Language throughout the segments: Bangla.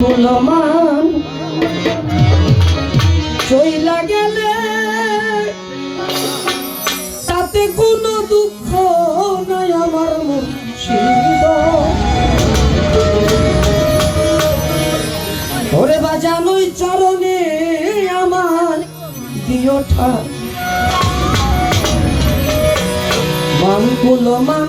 মূল্যমান চইলা গেলে তাতে কোনো দুঃখ নাই আমার মুর্শিদ। ওরে বাজানোই চরণে আমার দিওঠা মান কুলমান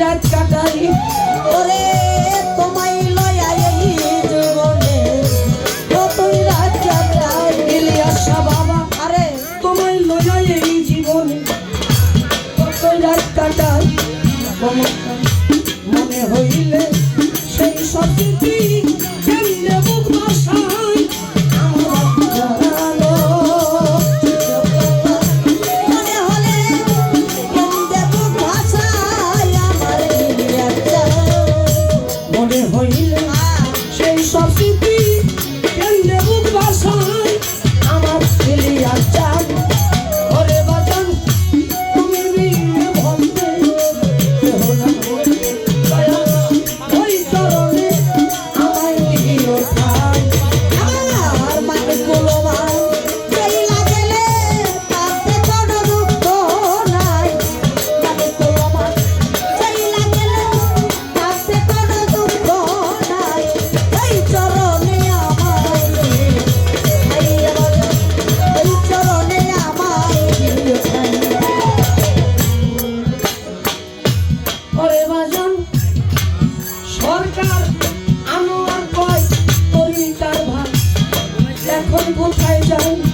রাত কাটাই ওরে তোমায় লয়া এই জীবনে। কতই রাত কাটাই দিলি আশা বাবা, আরে তোমায় লয়া এই জীবনে। কতই রাত কাটাই, মনে হইলে সেই সব সরকার আনোয়ার কয় করি তার ভাই এখন কোথায় যাই